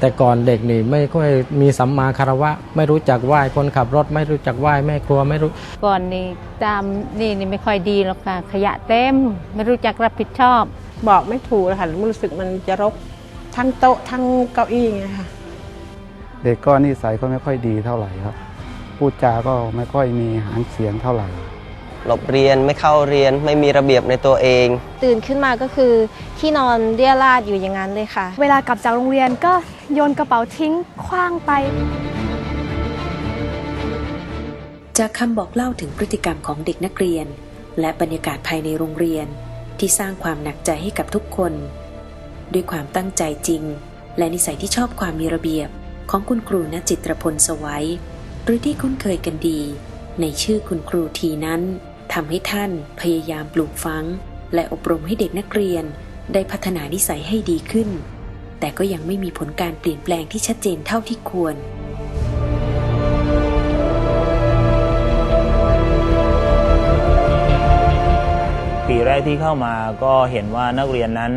แต่ก่อนเด็กนี่ไม่ค่อยมีสัมมาคารวะ ไม่รู้จักไหว้คนขับรถ ไม่รู้จักไหว้แม่ครัวไม่รู้ก่อนนี่ตามนี่นี่ไม่ค่อยดีหรอกค่ะ ขยะเต็ม ไม่รู้จักรับผิดชอบ บอกไม่ถูกเลยค่ะรู้สึกมันจะรกทั้งโต๊ะทั้งเก้าอี้ไงค่ะเด็กก็นิสัยก็ไม่ค่อยดีเท่าไหร่ครับพูดจาก็ไม่ค่อยมีหางเสียงเท่าไหร่หลบเรียนไม่เข้าเรียนไม่มีระเบียบในตัวเอง ตื่นขึ้นมาก็คือที่นอนเรียราดอยู่อย่างนั้นเลยค่ะ เวลากลับจากโรงเรียนก็ โยนกระเป๋าทิ้งคว้างไป จากคำบอกเล่าถึงพฤติกรรมของเด็กนักเรียน และบรรยากาศภายในโรงเรียนที่สร้างความหนักใจให้กับทุกคน ด้วยความตั้งใจจริง และนิสัยที่ชอบความมีระเบียบของคุณครูณจิตรพลสวัยหรือที่คุ้นเคยกันดี ในชื่อคุณครูทีนั้นทำให้ท่านพยายามปลูกฝัง และอบรมให้เด็กนักเรียนได้พัฒนานิสัยให้ดีขึ้น แต่ก็ยังไม่มีผลการเปลี่ยนแปลงที่ชัดเจนเท่าที่ควร ปีแรกที่เข้ามาก็เห็นว่านักเรียนนั้น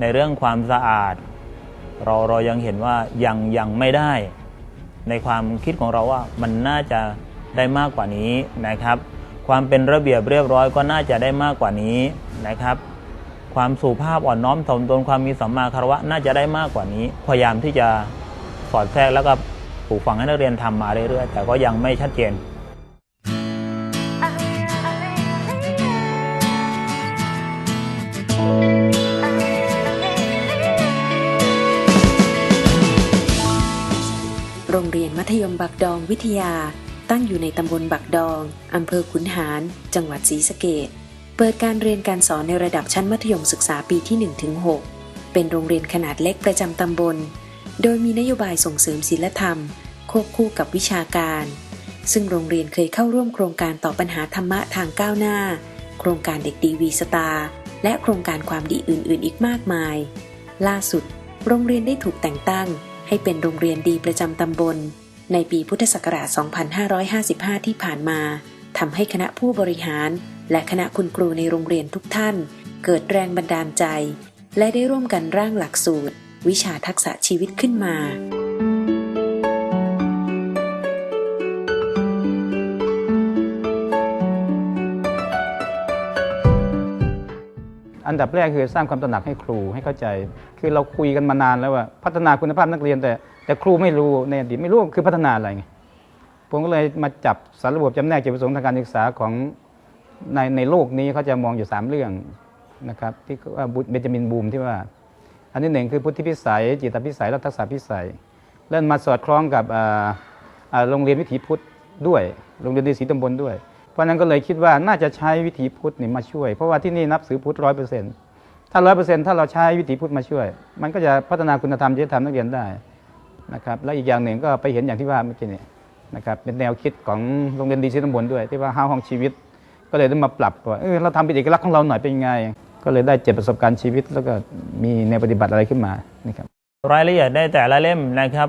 ในเรื่องความสะอาด เราเรายังเห็นว่ายังยังไม่ได้ ในความคิดของเราว่ามันน่าจะได้มากกว่านี้นะครับ ความเป็นระเบียบเรียบร้อยก็น่าจะได้มากกว่านี้นะครับ ความสุภาพอ่อนน้อมถ่อมตนความมีสัมมาคารวะน่าจะได้มากกว่านี้ พยายามที่จะสอดแทรกแล้วก็ปลูกฝังให้นักเรียนทำมาเรื่อยๆแต่ก็ยังไม่ชัดเจนโรงเรียนมัธยมบักดองวิทยา ตั้งอยู่ในตำบลบักดองอำเภอขุนหาร จังหวัดศรีสะเกด เปิดการเรียนการสอนในระดับชั้นมัธยมศึกษาปีที่ 1-6 เป็นโรงเรียนขนาดเล็กประจำตำบล โดยมีนโยบายส่งเสริมศีลธรรม ควบคู่กับวิชาการ ซึ่งโรงเรียนเคยเข้าร่วมโครงการต่อปัญหาธรรมะทางก้าวหน้า โครงการเด็กดีวีสตาร์และโครงการความดีอื่น ๆ อีกมากมาย ล่าสุด โรงเรียนได้ถูกแต่งตั้ง ให้เป็นโรงเรียนดีประจำตำบล ในปีพุทธศักราช 2555 ที่ผ่านมาทำให้คณะผู้บริหาร และคณะคุณครูในโรงเรียนทุกท่าน เกิดแรงบันดาลใจ และได้ร่วมกันร่างหลักสูตร วิชาทักษะชีวิตขึ้นมาอันดับแรกคือสร้างความตระหนักให้ครูให้เข้าใจ คือเราคุยกันมานานแล้วว่าพัฒนาคุณภาพนักเรียนแต่ แต่ครูไม่รู้ในอดีตไม่รู้คือพัฒนาอะไรไงผมก็เลยมาจับสารระบบจำแนกจุดประสงค์ทางการศึกษาของ ในในโลกนี้เขาจะมองอยู่ 3 เรื่องนะครับที่ว่าเบนจามินบูมที่ว่า อันที่หนึ่งคือพุทธิพิสัย จิตพิสัยและทักษะพิสัยเล่นมาสอดคล้องกับโรงเรียนวิถีพุทธด้วยโรงเรียนดีศรีตำบลด้วย เพราะนั้นก็เลยคิดว่าน่าจะใช้วิถีพุทธนี่มาช่วย เพราะว่าที่นี่นับถือพุทธร้อยเปอร์เซ็นต์ถ้าร้อยเปอร์เซ็นต์ถ้าเราใช้วิถีพุทธมาช่วย มันก็จะพัฒนาคุณธรรมจริยธรรมนักเรียนได้นะครับและอีกอย่างหนึ่งก็ไปเห็นอย่างที่ว่าเมื่อกี้นี่นะครับเป็นแนวคิดของโรงเรียนดีศรีตำบลด้วย ที่ว่าห้าห้องชีวิต ก็เลยได้มาปรับว่าเออเราทำเป็นเอกลักษณ์ของเราหน่อยเป็นยังไง ก็เลยได้เจ็บประสบการณ์ชีวิต แล้วก็มีแนวปฏิบัติอะไรขึ้นมานะครับรายละเอียดในแต่ละเล่มนะครับ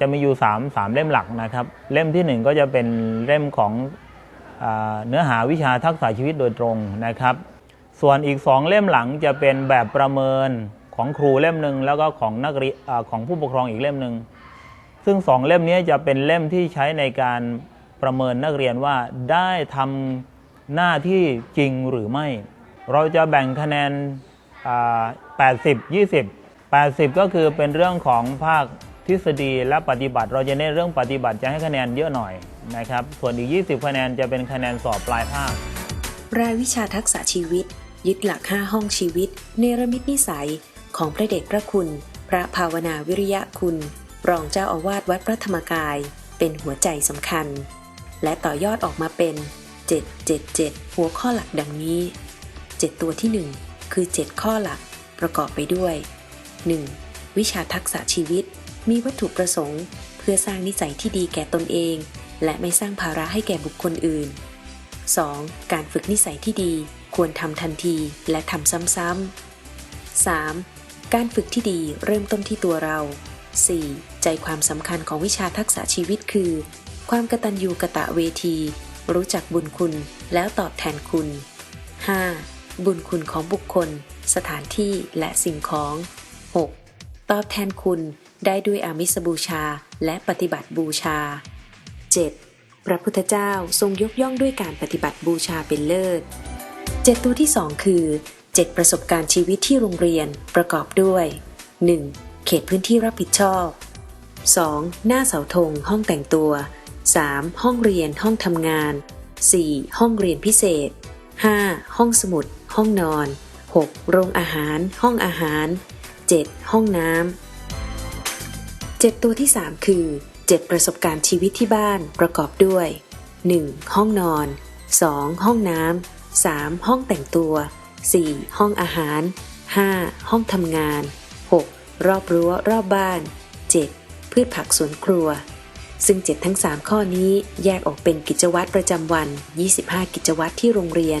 จะมีอยู่3 3เล่มหลักนะครับ เล่มทีหนึ่1 ก็จะเป็นเล่มของอเนื้อหาวิชาทักษะชีวิตโดยตรงนะครับ ส่วนอีก 2 เล่มหลังจะเป็นแบบประเมินของครูเล่มหนึ่งแล้วก็ของนักเรียนของผู้ปกครองอีกเล่มหนึ่งซึ่งสองเล่มนี้จะเป็นเล่มที่ใช้ในการประเมินนักเรียนว่าได้ทำ หน้าที่จริงหรือไม่ เราจะแบ่งคะแนน 80 20 80 ก็คือเป็นเรื่องของภาคทฤษฎีและปฏิบัติ เราจะเน้นเรื่องปฏิบัติจะให้คะแนนเยอะหน่อยนะครับ ส่วนอีก 20 คะแนนจะเป็นคะแนนสอบปลายภาค รายวิชาทักษะชีวิต ยึดหลัก 5 ห้องชีวิต เนรมิตนิสัยของพระเดชพระคุณ พระภาวนาวิริยะคุณ รองเจ้าอาวาสวัดพระธรรมกาย เป็นหัวใจสำคัญ และต่อยอดออกมาเป็น 777 หัวข้อหลักดังนี้ 7 ตัวที่ 1 คือ 7 ข้อหลัก ประกอบไปด้วย 1. วิชาทักษะชีวิต มีวัตถุประสงค์ เพื่อสร้างนิสัยที่ดีแก่ตนเอง และไม่สร้างภาระให้แก่บุคคลอื่น 2. การฝึกนิสัยที่ดี ควรทำทันทีและทำซ้ำๆ 3. การฝึกที่ดีเริ่มต้นที่ตัวเรา 4. ใจความสำคัญของวิชาทักษะชีวิตคือ ความกตัญญูกะตะเวที รู้จักบุญคุณแล้วตอบแทนคุณ 5. บุญคุณของบุคคล สถานที่และสิ่งของ 6. ตอบแทนคุณได้ด้วยอามิสบูชาและปฏิบัติบูชา 7. พระพุทธเจ้าทรงยกย่องด้วยการปฏิบัติบูชาเป็นเลิศ 7 ตัวที่ 2 คือ 7 ประสบการณ์ชีวิตที่โรงเรียนประกอบด้วย 1. เขตพื้นที่รับผิดชอบ 2. หน้าเสาธงห้องแต่งตัว 3. ห้องเรียนห้องทำงาน 4. ห้องเรียนพิเศษ 5. ห้องสมุด ห้องนอน 6. โรงอาหาร ห้องอาหาร 7. ห้องน้ำ 7 ตัวที่ 3 คือ 7 ประสบการณ์ชีวิตที่บ้านประกอบด้วย 1. ห้องนอน 2. ห้องน้ำ 3. ห้องแต่งตัว 4. ห้องอาหาร 5. ห้องทำงาน 6. รอบรั้วรอบบ้าน 7. พืชผักสวนครัว ซึ่ง 7 ทั้ง 3 ข้อนี้แยกออกเป็นกิจวัตรประจำวัน 25 กิจวัตรที่โรงเรียน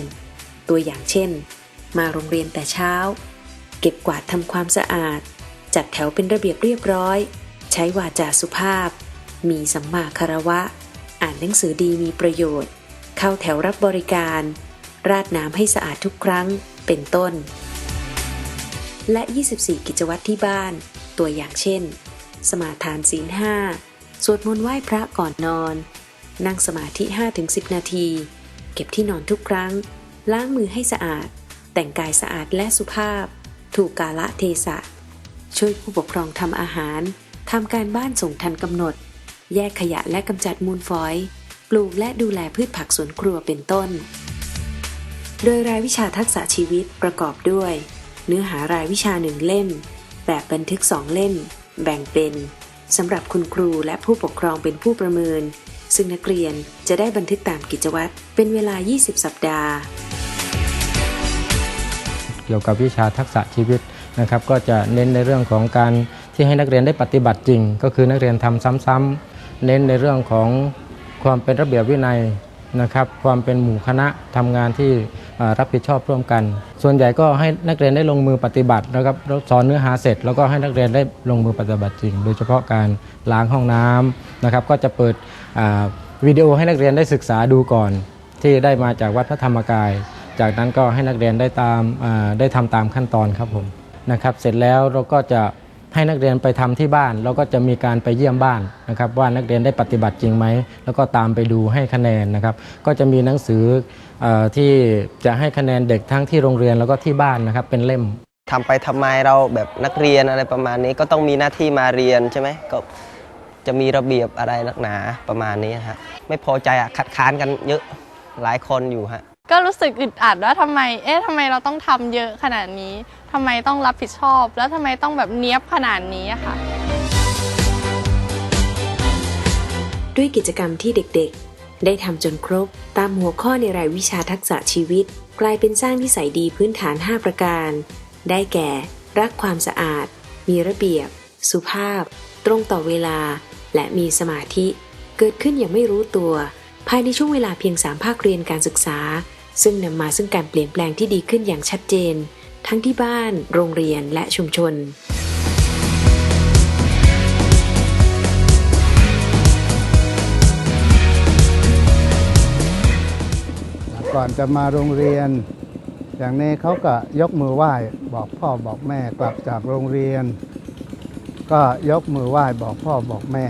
ตัวอย่างเช่น มาโรงเรียนแต่เช้า เก็บกวาดทำความสะอาด จัดแถวเป็นระเบียบเรียบร้อย ใช้วาจาสุภาพ มีสัมมาคารวะ อ่านหนังสือดีมีประโยชน์ เข้าแถวรับบริการ ราดน้ำให้สะอาดทุกครั้ง เป็นต้น และ 24 กิจวัตรที่บ้าน ตัวอย่างเช่น สมาทานศีลห้า สวดมนต์ไหว้พระก่อนนอน นั่งสมาธิ 5-10 นาที เก็บที่นอนทุกครั้ง ล้างมือให้สะอาด แต่งกายสะอาดและสุภาพ ถูกกาละเทศะ ช่วยผู้ปกครองทำอาหาร ทำการบ้านส่งทันกำหนด แยกขยะและกำจัดมูลฝอย ปลูกและดูแลพืชผักสวนครัวเป็นต้น โดยรายวิชาทักษะชีวิตประกอบด้วย เนื้อหารายวิชาหนึ่งเล่ม แบบบันทึกสองเล่ม แบ่งเป็น สำหรับคุณครูและผู้ปกครองเป็นผู้ประเมิน ซึ่งนักเรียนจะได้บันทึกตามกิจวัตรเป็นเวลา 20 สัปดาห์ เกี่ยวกับวิชาทักษะชีวิตนะครับ ก็จะเน้นในเรื่องของการที่ให้นักเรียนได้ปฏิบัติจริง ก็คือนักเรียนทำซ้ำๆเน้นในเรื่องของความเป็นระเบียบวินัย นะครับความเป็นหมู่คณะทำงานที่รับผิดชอบร่วมกัน ส่วนใหญ่ก็ให้นักเรียนได้ลงมือปฏิบัตินะครับสอนเนื้อหาเสร็จ แล้วก็ให้นักเรียนได้ลงมือปฏิบัติจริง โดยเฉพาะการล้างห้องน้ำนะครับก็จะเปิดวิดีโอให้นักเรียนได้ศึกษาดูก่อน ที่ได้มาจากวัดพระธรรมกาย จากนั้นก็ให้นักเรียนได้ตามได้ทำตามขั้นตอนครับผมนะครับเสร็จแล้วเราก็จะ ให้นักเรียนไปทำที่บ้าน แล้วก็จะมีการไปเยี่ยมบ้านนะครับว่านักเรียนได้ปฏิบัติจริงไหม แล้วก็ตามไปดูให้คะแนนนะครับ ก็จะมีหนังสืออที่จะให้คะแนนเด็กทั้งที่โรงเรียนแล้วก็ที่บ้านนะครับเป็นเล่มทำไปทำไมเราแบบนักเรียนอะไรประมาณนี้ก็ต้องมีหน้าที่มาเรียนใช่ไหมก็จะมีระเบียบอะไรนักหนาประมาณนี้ฮะไม่พอใจอะคัดค้านกันเยอะหลายคนอยู่ฮะ ก็รู้สึกอึดอัดว่าทำไม เอ๊ะทำไมเราต้องทำเยอะขนาดนี้ทำไมต้องรับผิดชอบ แล้วทำไมต้องแบบเนี้ยบขนาดนี้อะค่ะ ด้วยกิจกรรมที่เด็กๆ ได้ทำจนครบ ตามหัวข้อในรายวิชาทักษะชีวิต กลายเป็นสร้างนิสัยดีพื้นฐาน 5 ประการ ได้แก่ รักความสะอาด มีระเบียบ สุภาพ ตรงต่อเวลา และมีสมาธิ เกิดขึ้นอย่างไม่รู้ตัว ภายในช่วงเวลาเพียง 3 ภาคเรียนการศึกษา ซึ่งนำมาซึ่งการเปลี่ยนแปลงที่ดีขึ้นอย่างชัดเจน ทั้งที่บ้าน โรงเรียนและชุมชน ก่อนจะมาโรงเรียน อย่างนี้เขาก็ยกมือไหว้บอกพ่อบอกแม่กลับจากโรงเรียน ก็ยกมือไหว้บอกพ่อบอกแม่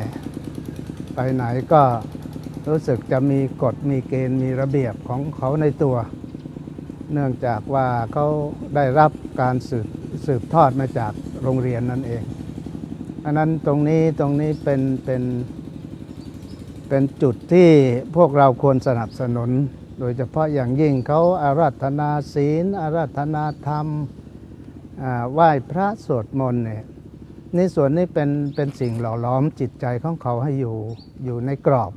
ไปไหนก็ รู้สึกจะมีกฎมีเกณฑ์มีระเบียบของเขาในตัว เนื่องจากว่าเขาได้รับการสืบสืบทอดมาจากโรงเรียนนั่นเองอันนั้นตรงนี้ตรงนี้เป็นเป็นเป็นจุดที่พวกเราควรสนับสนุน โดยเฉพาะอย่างยิ่งเขาอาราธนาศีล อาราธนาธรรมอ่าไหว้พระสวดมนต์เนี่ยในส่วนนี้เป็นเป็นสิ่งหล่อหล้อมจิตใจของเขาให้อยู่อยู่ในกรอบ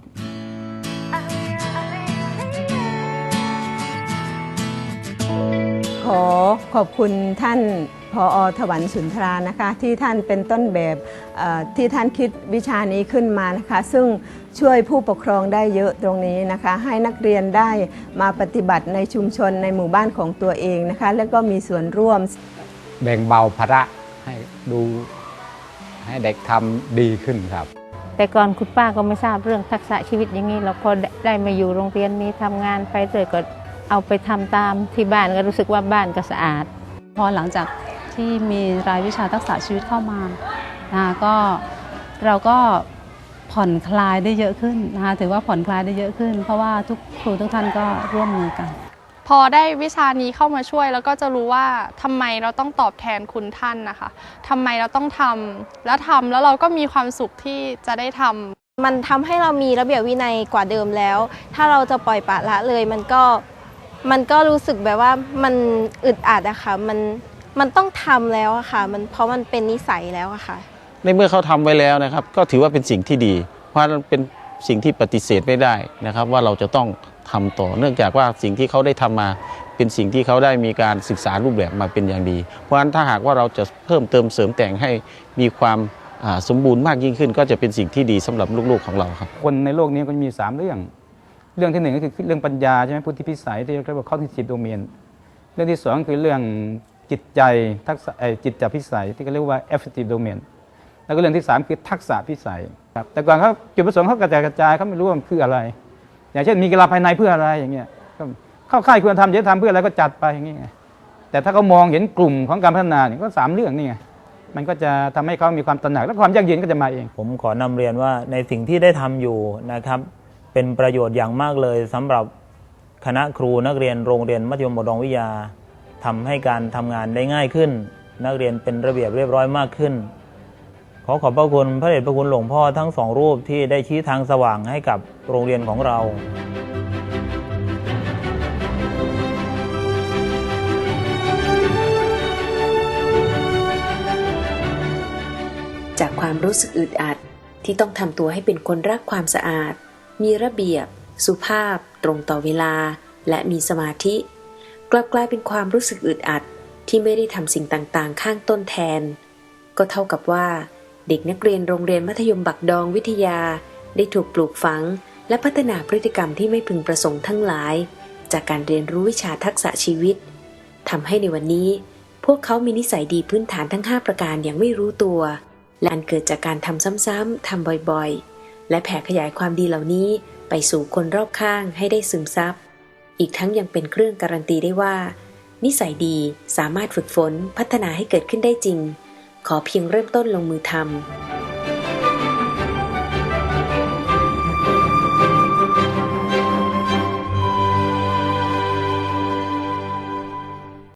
ขอขอบคุณท่านพออถวันสุนทรานะคะ ที่ท่านเป็นต้นแบบเอ่อที่ท่านคิดวิชานี้ขึ้นมานะคะ ซึ่งช่วยผู้ปกครองได้เยอะตรงนี้นะคะ ให้นักเรียนได้มาปฏิบัติในชุมชนในหมู่บ้านของตัวเองนะคะ แล้วก็มีส่วนร่วมแบ่งเบาภาระให้ดูให้เด็กทำดีขึ้นครับ แต่ก่อนคุณป้าก็ไม่ทราบเรื่องทักษะชีวิตอย่างนี้เราพอได้มาอยู่โรงเรียนมีทำงานไปเรื่อยก็ เอาไปทำตามที่บ้านก็รู้สึกว่าบ้านก็สะอาด พอหลังจากที่มีรายวิชาทักษะชีวิตเข้ามานะคะก็เราก็ผ่อนคลายได้เยอะขึ้นนะคะถือว่าผ่อนคลายได้เยอะขึ้น เพราะว่าทุกครูทุกท่านก็ร่วมมือกัน พอได้วิชานี้เข้ามาช่วยแล้วก็จะรู้ว่าทำไมเราต้องตอบแทนคุณท่านนะคะทำไมเราต้องทำแล้วทำแล้วเราก็มีความสุขที่จะได้ทำมันทำให้เรามีระเบียบวินัยกว่าเดิมแล้ว ถ้าเราจะปล่อยปละละเลยมันก็ มันก็รู้สึกแบบว่ามันอึดอัดอะค่ะมันมันต้องทำแล้วอะค่ะ มันเพราะมันเป็นนิสัยแล้วอะค่ะ ในเมื่อเขาทำไว้แล้วนะครับ ก็ถือว่าเป็นสิ่งที่ดี เพราะมันเป็นสิ่งที่ปฏิเสธไม่ได้นะครับ ว่าเราจะต้องทำต่อ เนื่องจากว่าสิ่งที่เขาได้ทำมา เป็นสิ่งที่เขาได้มีการศึกษารูปแบบมาเป็นอย่างดี เพราะฉะนั้นถ้าหากว่าเราจะเพิ่มเติมเสริมแต่งให้มีความอ่าสมบูรณ์มากยิ่งขึ้น ก็จะเป็นสิ่งที่ดีสำหรับลูกๆของเราครับ คนในโลกนี้ก็มี 3 เรื่อง เรื่องที่หนึ่งก็คือเรื่องปัญญาใช่ไหมพุทธิพิสัยที่เรียกว่า cognitive domain เรื่องที่สองคือเรื่องจิตใจทักษะจิตจพิสัยที่เขาเรียกว่า affective domain แล้วก็เรื่องที่สามคือทักษะพิสัยครับแต่ก่อนเขาจุดประสงค์เขากระจายกระจายเขาไม่รู้ว่ามันคืออะไร อย่างเช่นมีกีฬาภายในเพื่ออะไรอย่างเงี้ยเข้าค่ายควรทำจะทำเพื่ออะไรก็จัดไปอย่างเงี้ยแต่ถ้าเขามองเห็นกลุ่มของการพัฒนาเนี่ยก็สามเรื่องนี่ไงมันก็จะทำให้เขามีความตระหนักและความยั่งยืนก็จะมาเอง ผมขอนำเรียนว่าในสิ่งที่ได้ทำอยู่นะครับ เป็นประโยชน์อย่างมากเลยสำหรับคณะครูนักเรียนโรงเรียนมัธยมบดองวิทยาทำให้การทำงานได้ง่ายขึ้น นักเรียนเป็นระเบียบเรียบร้อยมากขึ้น ขอขอบพระคุณพระเดชพระคุณหลวงพ่อทั้งสองรูปที่ได้ชี้ทางสว่างให้กับโรงเรียนของเราจากความรู้สึกอึดอัดที่ต้องทำตัวให้เป็นคนรักความสะอาด มีระเบียบ สุภาพ ตรงต่อเวลา และมีสมาธิ กลับกลายเป็นความรู้สึกอึดอัดที่ไม่ได้ทำสิ่งต่างๆ ข้างต้นแทน ก็เท่ากับว่า เด็กนักเรียนโรงเรียนมัธยมบักดองวิทยา ได้ถูกปลูกฝัง และพัฒนาพฤติกรรมที่ไม่พึงประสงค์ทั้งหลาย จากการเรียนรู้วิชาทักษะชีวิตทำให้ในวันนี้ พวกเขามีนิสัยดีพื้นฐานทั้ง 5 ประการอย่างไม่รู้ตัว และอันเกิดจากการทำซ้ำๆทำบ่อยๆ และแผ่ขยายความดีเหล่านี้ไปสู่คนรอบข้างให้ได้ซึมซับ อีกทั้งยังเป็นเครื่องการันตีได้ว่า นิสัยดีสามารถฝึกฝนพัฒนาให้เกิดขึ้นได้จริง ขอเพียงเริ่มต้นลงมือทำ